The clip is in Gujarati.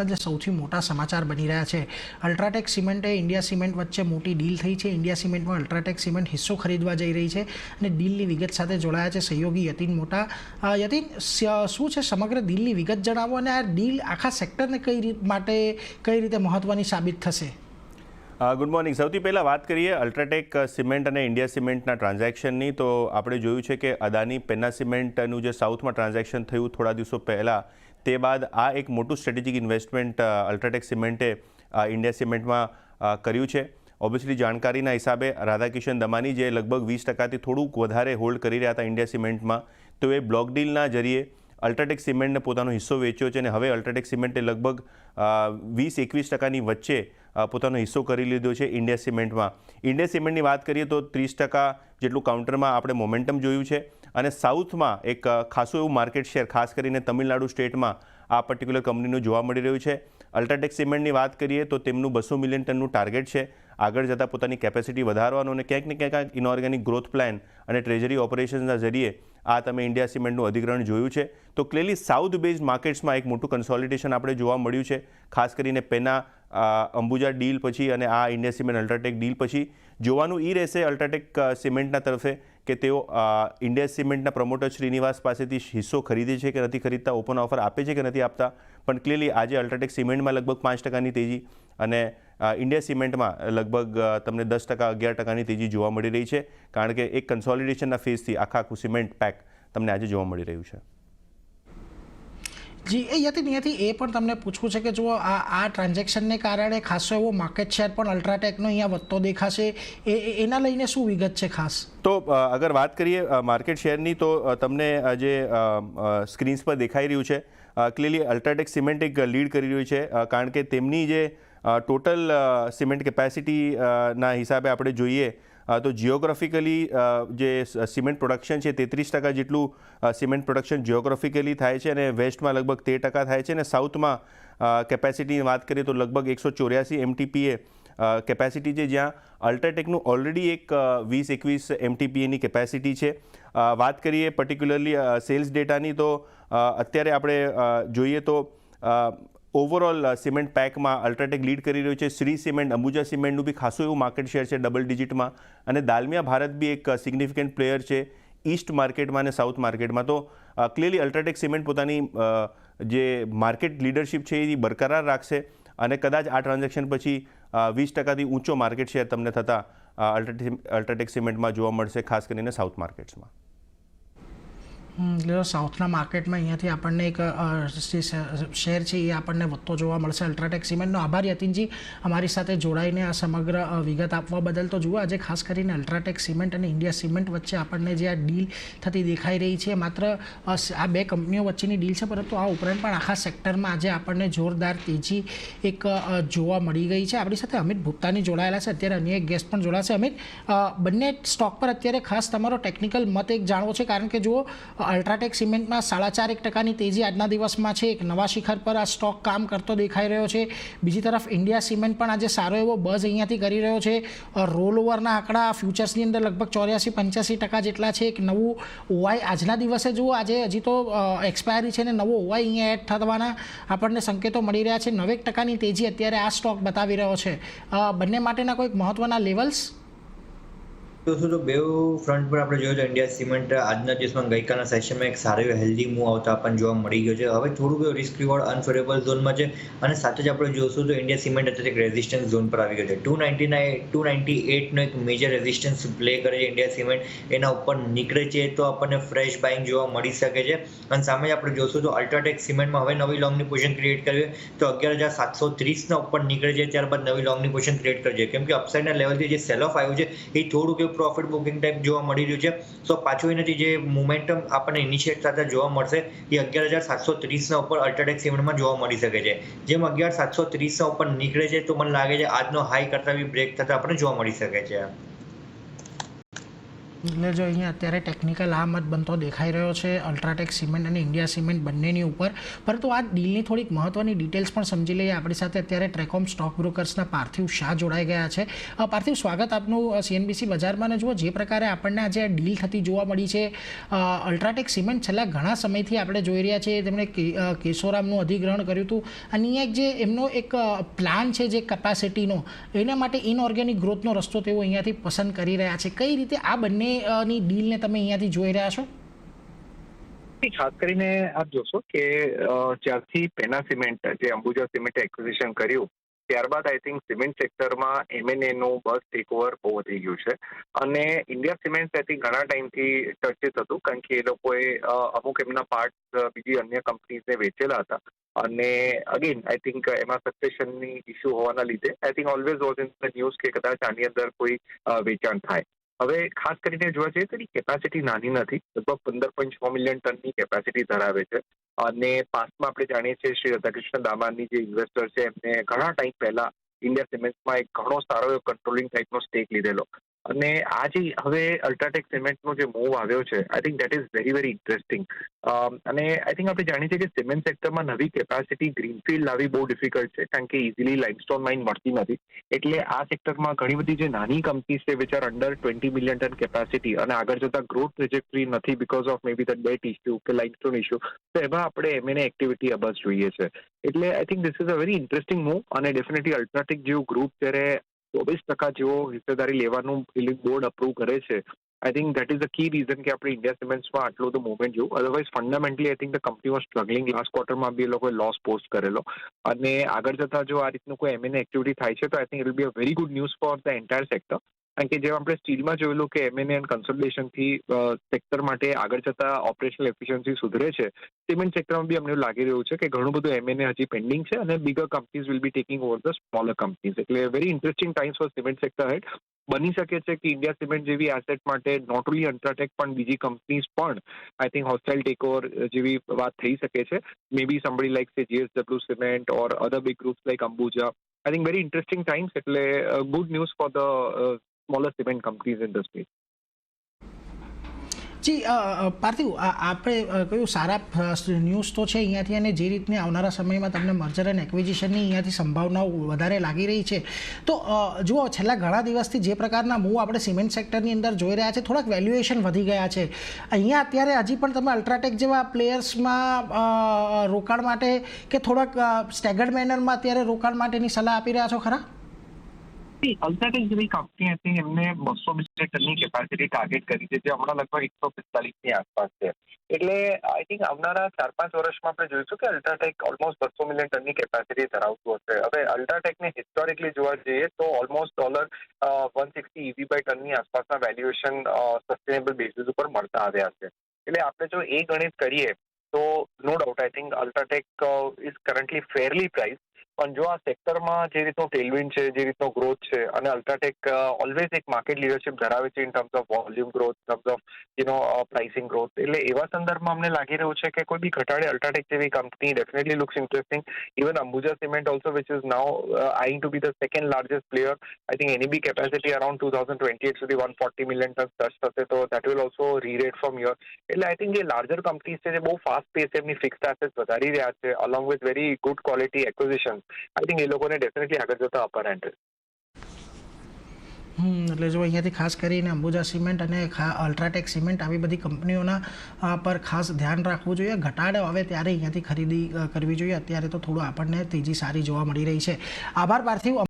દિવસના જે સૌથી મોટા સમાચાર બની રહ્યા છે. અલ્ટ્રાટેક સિમેન્ટે ઇન્ડિયા સિમેન્ટ વચ્ચે મોટી ડીલ થઈ છે. ઇન્ડિયા સિમેન્ટમાં અલ્ટ્રાટેક સિમેન્ટ હિસ્સો ખરીદવા જઈ રહી છે અને ડીલની વિગત સાથે જોડાયા છે સહયોગી યતિન મોટા. યતિન શું છે સમગ્ર ડીલની વિગત જણાવો અને આ ડીલ આખા સેક્ટરને કઈ રીત માટે, કઈ રીતે મહત્વની સાબિત થશે? Good morning. સૌથી પહેલાં વાત કરીએ અલ્ટ્રાટેક સિમેન્ટ અને ઇન્ડિયા સિમેન્ટના ટ્રાન્ઝેક્શનની. તો આપણે જોયું છે કે અદાની પેન્ના સિમેન્ટનું જે સાઉથમાં ટ્રાન્ઝેક્શન થયું થોડા દિવસો પહેલાં તે બાદ આ એક મોટું સ્ટ્રેટેજિક ઇન્વેસ્ટમેન્ટ અલ્ટ્રાટેક સિમેન્ટે ઇન્ડિયા સિમેન્ટમાં કર્યું છે. ઓબ્વિયસલી જાણકારીના હિસાબે રાધાકિશન દમાની જે લગભગ વીસ ટકાથી થોડુંક વધારે હોલ્ડ કરી રહ્યા હતા ઇન્ડિયા સિમેન્ટમાં તો એ બ્લોક ડીલના જરીએ અલ્ટ્રાટેક સિમેન્ટને પોતાનો હિસ્સો વેચ્યો છે અને હવે અલ્ટ્રાટેક સિમેન્ટે લગભગ વીસ એકવીસ ટકાની વચ્ચે પોતાનો હિસ્સો કરી લીધો છે ઇન્ડિયા સિમેન્ટમાં ઇન્ડિયા સિમેન્ટની વાત કરીએ તો ત્રીસ ટકા જેટલું કાઉન્ટરમાં આપણે મોમેન્ટમ જોયું છે. અને સાઉથમાં એક ખાસું એવું માર્કેટ શેર, ખાસ કરીને તમિલનાડુ સ્ટેટમાં આ પર્ટિક્યુલર કંપનીનું જોવા મળી રહ્યું છે. અલ્ટ્રાટેક સિમેન્ટની વાત કરીએ તો તેમનું બસો મિલિયન ટનનું ટાર્ગેટ છે. આગળ જતાં પોતાની કેપેસિટી વધારવાનું અને ક્યાંક ને ક્યાંક ઇનઓર્ગેનિક ગ્રોથ પ્લાન અને ટ્રેઝરી ઓપરેશન્સના જરીએ આ તમે ઇન્ડિયા સિમેન્ટનું અધિગ્રહણ જોયું છે. તો ક્લિયરલી સાઉથ બેઝ માર્કેટ્સમાં એક મોટું કન્સોલિટેશન આપણે જોવા મળ્યું છે. ખાસ કરીને પેના અંબુજા ડીલ પછી અને આ ઇન્ડિયા સિમેન્ટ અલ્ટ્રાટેક ડીલ પછી. જોવાનું એ રહેશે અલ્ટ્રાટેક સિમેન્ટના તરફે. કે તેઓ ઇન્ડિયા સિમેન્ટના પ્રમોટર શ્રીનિવાસ પાસેથી હિસ્સો ખરીદે છે કે નથી ખરીદતા, ઓપન ઓફર આપે છે કે નથી આપતા? પણ ક્લિયરલી આજે અલ્ટ્રાટેક સિમેન્ટમાં લગભગ પાંચ ટકાની તેજી અને ઇન્ડિયા સિમેન્ટમાં લગભગ તમને દસ ટકા, અગિયાર ટકાની તેજી જોવા મળી રહી છે. કારણ કે એક કન્સોલિડેશનના ફેઝથી આખા આખું સિમેન્ટ પેક તમને આજે જોવા મળી રહ્યું છે. જી, એ યતિન અહીંયાથી એ પણ તમને પૂછવું છે કે જુઓ, આ આ ટ્રાન્ઝેક્શનને કારણે ખાસો એવો માર્કેટ શેર પણ અલ્ટ્રાટેકનો અહીંયા વધતો દેખાશે. એ એના લઈને શું વિગત છે ખાસ? તો અગર વાત કરીએ માર્કેટ શેરની તો તમને જે સ્ક્રીન્સ પર દેખાઈ રહ્યું છે ક્લિયરલી અલ્ટ્રાટેક સિમેન્ટ એક લીડ કરી રહ્યું છે કારણ કે તેમની જે ટોટલ સિમેન્ટ કેપેસિટીના હિસાબે આપણે જોઈએ તો જિયોગ્રાફિકલી જે સિમેન્ટ પ્રોડક્શન છે, તેત્રીસ ટકા જેટલું સિમેન્ટ પ્રોડક્શન જિયોગ્રાફિકલી થાય છે અને વેસ્ટમાં લગભગ તેર ટકા થાય છે અને સાઉથમાં કેપેસિટીની વાત કરીએ તો લગભગ એકસો ચોર્યાસી એમટીપીએ કેપેસિટી છે, જ્યાં અલ્ટ્રાટેકનું ઓલરેડી એક વીસ એકવીસ એમટીપીએની કેપેસિટી છે. વાત કરીએ પર્ટિક્યુલરલી સેલ્સ ડેટાની તો અત્યારે આપણે જોઈએ તો ઓવરઓલ સિમેન્ટ પેકમાં અલ્ટ્રાટેક લીડ કરી રહ્યું છે. શ્રી સિમેન્ટ અંબુજા સિમેન્ટનું બી ખાસું એવું માર્કેટ શેર છે ડબલ ડિજિટમાં અને દાલમિયા ભારત બી એક સિગ્નિફિકન્ટ પ્લેયર છે ઈસ્ટ માર્કેટમાં અને સાઉથ માર્કેટમાં તો ક્લિયરલી અલ્ટ્રાટેક સિમેન્ટ પોતાની જે માર્કેટ લીડરશિપ છે એ બરકરાર રાખશે. અને કદાચ આ ટ્રાન્ઝેક્શન પછી વીસ ટકાથી ઊંચો માર્કેટ શેર તમને થતાં અલ્ટ્રાટેક સિમેન્ટમાં જોવા મળશે, ખાસ કરીને સાઉથ માર્કેટ્સમાં એટલે સાઉથના માર્કેટમાં અહીંયાથી આપણને એક શેર છે એ આપણને વધતો જોવા મળશે. અલ્ટ્રાટેક સિમેન્ટનો આભાર યતિનજી અમારી સાથે જોડાઈને આ સમગ્ર વિગત આપવા બદલ તો જુઓ, આજે ખાસ કરીને અલ્ટ્રાટેક સિમેન્ટ અને ઇન્ડિયા સિમેન્ટ વચ્ચે આપણને જે આ ડીલ થતી દેખાઈ રહી છે, માત્ર આ બે કંપનીઓ વચ્ચેની ડીલ છે, પરંતુ આ ઉપરાંત પણ આખા સેક્ટરમાં આજે આપણને જોરદાર તેજી એક જોવા મળી ગઈ છે. આપણી સાથે અમિત ભૂપતાની જોડાયેલા છે. અત્યારે અન્ય એક ગેસ્ટ પણ જોડાશે. અમિત બંને સ્ટોક પર અત્યારે ખાસ તમારો ટેકનિકલ મત એક જાણવો છે, કારણ કે જુઓ અલ્ટ્રાટેક સિમેન્ટમાં સાડા ચાર એક ટકાની તેજી આજના દિવસમાં છે. એક નવા શિખર પર આ સ્ટોક કામ કરતો દેખાઈ રહ્યો છે. બીજી તરફ ઇન્ડિયા સિમેન્ટ પણ આજે સારો એવો બઝ અહીંયાથી કરી રહ્યો છે. રોલ ઓવરના આંકડા ફ્યુચર્સની અંદર લગભગ ચોર્યાસી પંચ્યાસી ટકા જેટલા છે. એક નવું ઓવાય આજના દિવસે જુઓ, આજે હજી તો એક્સપાયરી છે ને નવો ઓવાય અહીંયા એડ થવાના આપણને સંકેતો મળી રહ્યા છે. નવેક ટકાની તેજી અત્યારે આ સ્ટોક બતાવી રહ્યો છે. બંને માટેના કોઈક મહત્વના લેવલ્સ તો શું, તો બે ફ્રન્ટ પર આપણે જોયું તો ઇન્ડિયા સિમેન્ટ આજના દિવસમાં ગઈકાલના સેશનમાં એક સારો હેલ્ધી મૂવ આવતા આપણને જોવા મળી ગયો છે. હવે થોડુંક એવું રિસ્ક રિવોર્ડ અનફેવરેબલ ઝોનમાં છે અને સાથે જ આપણે જોશું તો ઇન્ડિયા સિમેન્ટ અત્યારે એક રેઝિસ્ટન્સ ઝોન પર આવી ગયો છે. Two ninety nine two ninety એટનો એક મેજર રેઝિસ્ટન્સ પ્લે કરે છે ઇન્ડિયા સિમેન્ટ એના ઉપર નીકળે છે તો આપણને ફ્રેશ બાઇંગ જોવા મળી શકે છે. અને સામે જ આપણે જોશું તો અલ્ટ્રાટેક સિમેન્ટમાં હવે નવી લોંગની પોઝિશન ક્રિએટ કરવી. તો અગિયાર હજાર સાતસો ત્રીસના ઉપર નીકળે છે, ત્યારબાદ નવી લોંગની પોઝિશન ક્રિએટ કરજે કેમ કે અપસાઇડના લેવલથી જે સેલ ઓફ આવ્યું છે, એ થોડુંક એવું પ્રોફિટ બુકિંગ ટાઈપ જોવા મળી રહ્યું છે. સો પાછું એનાથી જે મુમેન્ટમ આપણને ઇનિશિયેટ સાથે જોવા મળશે, એ અગિયાર હજાર સાતસો ત્રીસના ઉપર અલ્ટ્રાટેક સિમેન્ટમાં જોવા મળી શકે છે. જેમ અગિયાર સાતસો ત્રીસના ઉપર નીકળે છે, તો મને લાગે છે આજનો હાઈ કરતા બી બ્રેક થતા આપણને જોવા મળી શકે છે. એટલે જો અહીંયા અત્યારે ટેકનિકલ આ મત બનતો દેખાઈ રહ્યો છે અલ્ટ્રાટેક સિમેન્ટ અને ઇન્ડિયા સિમેન્ટ બંનેની ઉપર. પરંતુ આ ડીલની થોડીક મહત્ત્વની ડિટેલ્સ પણ સમજી લઈએ. આપણી સાથે અત્યારે ટ્રેકોમ સ્ટોક બ્રોકર્સના પાર્થિવ શાહ જોડાઈ ગયા છે. પાર્થિવ સ્વાગત આપનું સીએનબીસી બજારમાં. જુઓ, જે પ્રકારે આપણને આજે આ ડીલ થતી જોવા મળી છે અલ્ટ્રાટેક સિમેન્ટ છેલ્લા ઘણા સમયથી આપણે જોઈ રહ્યા છીએ. તેમણે કેશોરામનું અધિગ્રહણ કર્યું હતું. અને અહીંયા એક જે, એમનો એક પ્લાન છે જે કેપેસિટીનો એના માટે ઇનઓર્ગેનિક ગ્રોથનો રસ્તો તેઓ અહીંયાથી પસંદ કરી રહ્યા છે. કઈ રીતે આ બંનેની ડીલને તમે અહીંયાથી જોઈ રહ્યા છો? ખાસ કરીને આપ જોશો કે જ્યારથી પેના સિમેન્ટ, જે અંબુજા સિમેન્ટે એક્વિઝિશન કર્યું, ત્યારબાદ આઈ થિંક સિમેન્ટ સેક્ટરમાં એમએનએ નું બસ ટેક ઓવર બહુ વધી ગયું છે. અને ઇન્ડિયા સિમેન્ટ આઈ થિંક ઘણા ટાઈમથી ચર્ચિત હતું, કારણ કે એ લોકોએ અમુક એમના પાર્ટ બીજી અન્ય કંપનીઝને વેચેલા હતા. અને અગેન આઈ થિંક એમાં સક્સેશનની ઇસ્યુ હોવાના લીધે I think always was in the news કે કદાચ આની અંદર કોઈ વેચાણ થાય. હવે ખાસ કરીને જોવા જઈએ તો એની કેપેસિટી નાની નથી. લગભગ પંદર પોઈન્ટ છ મિલિયન ટનની કેપેસિટી ધરાવે છે. અને પાસ્ટમાં આપણે જાણીએ છીએ શ્રી રાધાકૃષ્ણ દામાની જે ઇન્વેસ્ટર છે, એમને ઘણા ટાઈમ પહેલા ઇન્ડિયા સિમેન્ટમાં એક ઘણો સારો એવો કંટ્રોલિંગ ટાઈપનો સ્ટેક લીધેલો. અને આ જે હવે અલ્ટ્રાટેક સિમેન્ટનો જે મૂવ આવ્યો છે I think that is very very interesting અને આઈ થિંક આપણે જાણીએ છીએ કે સિમેન્ટ સેક્ટરમાં નવી કેપેસિટી ગ્રીનફિલ્ડ લાવવી બહુ ડિફિકલ્ટ છે, કારણ કે ઇઝીલી લાઇમસ્ટોન માઇન મળતી નથી. એટલે આ સેક્ટરમાં ઘણી બધી જે નાની કંપનીઝ છે which are under twenty million ton capacity અને આગળ જતા ગ્રોથ ટ્રેજેક્ટરી નથી because of maybe the debt issue issue કે લાઇમસ્ટોન ઇસ્યુ તો એમાં આપણે એમએનએ એક્ટિવિટી અબસ જોઈએ છે. એટલે I think this is a very interesting move અને ડેફિનેટલી અલ્ટ્રાટેક જેવું ગ્રુપ જ્યારે ચોવીસ ટકા જેવો હિસ્સેદારી લેવાનું ફિલિંગ બોર્ડ અપ્રૂવ કરે છે I think that is the key reason કે આપણે ઇન્ડિયા સિમેન્ટ્સમાં આટલું તો મુવમેન્ટ જોયું. Otherwise fundamentally I think the company was struggling last ક્વાર્ટરમાં બી એ લોકોએ લોસ પોસ્ટ કરેલો. અને આગળ જતા જો આ રીતનું કોઈ એમએનએ એક્ટિવિટી થાય છે, તો I think it will be a very good news for the entire sector કારણ કે જેમ આપણે સ્ટીલમાં જોયેલું કે એમએનએ એન્ડ કન્સલ્ટેશનથી સેક્ટર માટે આગળ જતા ઓપરેશનલ એફિશિયન્સી સુધરે છે સિમેન્ટ સેક્ટરમાં બી અમને લાગી રહ્યું છે કે ઘણું બધું એમએનએ હજી પેન્ડિંગ છે અને bigger companies will be taking over the smaller companies એટલે very interesting times for cement sector head બની શકે છે કે ઇન્ડિયા સિમેન્ટ જેવી એસેટ માટે નોટ ઓનલી અલ્ટ્રાટેક પણ બીજી કંપનીઝ પણ આઈ થિંક હોસ્ટાઇલ ટેકઓવર જેવી વાત થઈ શકે છે. May B somebody like say JSW cement or other big groups like Ambuja I think very interesting times એટલે good news for the smaller cement companies in the space. જી પાર્થિવ આપણે કયું સારા ન્યૂઝ તો છે અહીંયાથી અને જે રીતની આવનારા સમયમાં તમને મર્જર એન્ડ એક્વિઝિશનની અહીંયાથી સંભાવનાઓ વધારે લાગી રહી છે. તો જુઓ, છેલ્લા ઘણા દિવસથી જે પ્રકારના મૂવ આપણે સિમેન્ટ સેક્ટરની અંદર જોઈ રહ્યા છે, થોડાક વેલ્યુએશન વધી ગયા છે. અહીંયા અત્યારે હજી પણ તમે અલ્ટ્રાટેક જેવા પ્લેયર્સમાં રોકાણ માટે કે થોડાક સ્ટેગર્ડ મેનરમાં અત્યારે રોકાણ માટેની સલાહ આપી રહ્યા છો ખરા? અલ્ટ્રાટેક જેવી કંપની હતી એમને બસો વીસ ટનની ટાર્ગેટ કરી છે જે હમણાં લગભગ એકસો પિસ્તાલીસની આસપાસ છે એટલે આઈ થિંક આવનારા ચાર પાંચ વર્ષમાં આપણે જોઈશું કે અલ્ટ્રાટેક ઓલમોસ્ટ બસો મિલિયન ટનની ધરાવતું હશે હવે અલ્ટ્રાટેકને હિસ્ટોરિકલી જોવા જઈએ તો almost dollar one sixty EV by ટનની આસપાસના વેલ્યુએશન સસ્ટેનેબલ બેસિસ ઉપર મળતા આવ્યા છે એટલે આપણે જો એ ગણિત કરીએ તો no doubt I think UltraTech is currently fairly price પણ જો આ સેક્ટરમાં જે રીતનો ટેલવિન છે, જે રીતનો ગ્રોથ છે અને અલ્ટ્રાટેક ઓલવેઝ એક માર્કેટ લીડરશિપ ધરાવે છે in terms of volume growth terms of you know pricing growth એટલે એવા સંદર્ભમાં અમને લાગી રહ્યું છે કે કોઈ બી ઘટાડે અલ્ટ્રાટેક જેવી company definitely looks interesting even Ambuja cement also which is now eyeing to be the second largest player I think any B capacity around two thousand twenty eight સુધી one forty million ton touch થશે, તો that will also rerate from your એટલે આઈ થિંક જે લાર્જર કંપનીઝ છે, જે બહુ ફાસ્ટ પેસ એમની ફિક્સ્ડ એસેટ્સ વધારી રહ્યા છે along with very good quality acquisition I think એ લોકોને ડેફિનેટલી આગળ જતા અપર હેન્ડ એટલે જો અહીંયાથી ખાસ કરીને અંબુજા સિમેન્ટ અને અલ્ટ્રાટેક સિમેન્ટ આવી બધી કંપનીઓના પર ખાસ ધ્યાન રાખવું જોઈએ. ઘટાડો આવે ત્યારે અહીંયાથી ખરીદી કરવી જોઈએ. અત્યારે તો થોડું આપણને તેજી સારી જોવા મળી રહી છે. આભાર, પાર્થિવ.